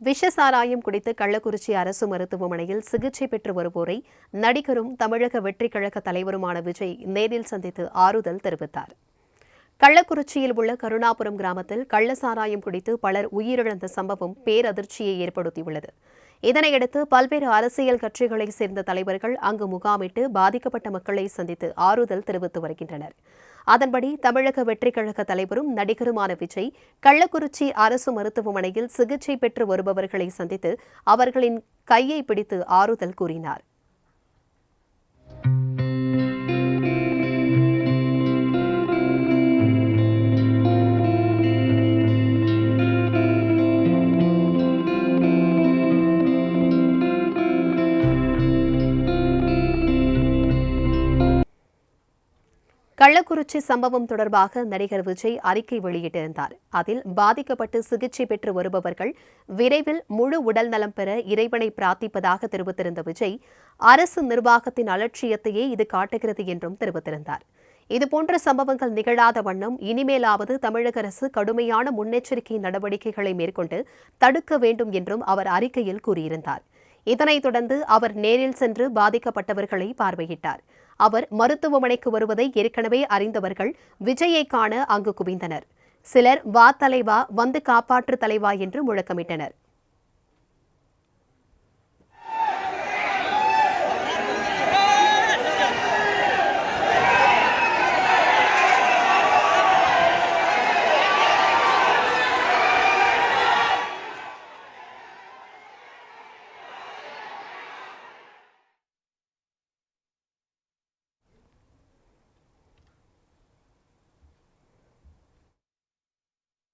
விஷ சாராயம் குடித்து கள்ளக்குறிச்சி அரசு மருத்துவமனையில் சிகிச்சை பெற்று வருவோரை நடிகரும் தமிழக வெற்றிக்கழக தலைவருமான விஜய் நேரில் சந்தித்து ஆறுதல் தெரிவித்தார். கள்ளக்குறிச்சியில் உள்ள கருணாபுரம் கிராமத்தில் கள்ள சாராயம் குடித்து பலர் உயிரிழந்த சம்பவம் பேரதிர்ச்சியை ஏற்படுத்தியுள்ளது. இதனையடுத்து பல்வேறு அரசியல் கட்சிகளைச் சேர்ந்த தலைவர்கள் அங்கு முகாமிட்டு பாதிக்கப்பட்ட மக்களை சந்தித்து ஆறுதல் தெரிவித்து வருகின்றனர். அதன்படி தமிழக வெற்றிக்கழக தலைவரும் நடிகருமான விஜய் கள்ளக்குறிச்சி அரசு மருத்துவமனையில் சிகிச்சை பெற்று வருபவர்களை சந்தித்து அவர்களின் கையை பிடித்து ஆறுதல் கூறினார். கள்ளக்குறிச்சி சம்பவம் தொடர்பாக நடிகர் விஜய் அறிக்கை வெளியிட்டிருந்தார். அதில் பாதிக்கப்பட்டு சிகிச்சை பெற்று வருபவர்கள் விரைவில் முழு உடல் நலம் பெற இறைவனை பிரார்த்திப்பதாக தெரிவித்திருந்த விஜய் அரசு நிர்வாகத்தின் அலட்சியத்தையே இது காட்டுகிறது என்றும் தெரிவித்திருந்தார். இதுபோன்ற சம்பவங்கள் நிகழாத வண்ணம் இனிமேலாவது தமிழக அரசு கடுமையான முன்னெச்சரிக்கை நடவடிக்கைகளை மேற்கொண்டு தடுக்க வேண்டும் என்றும் அவர் அறிக்கையில் கூறியிருந்தார். இதனைத் தொடர்ந்து அவர் நேரில் சென்று பாதிக்கப்பட்டவர்களை பார்வையிட்டார். அவர் மருத்துவமனைக்கு வருவதை ஏற்கனவே அறிந்தவர்கள் விஜயை காண அங்கு குவிந்தனர். சிலர் வா தலைவா வந்து காப்பாற்று தலைவா என்று முழக்கமிட்டனர்.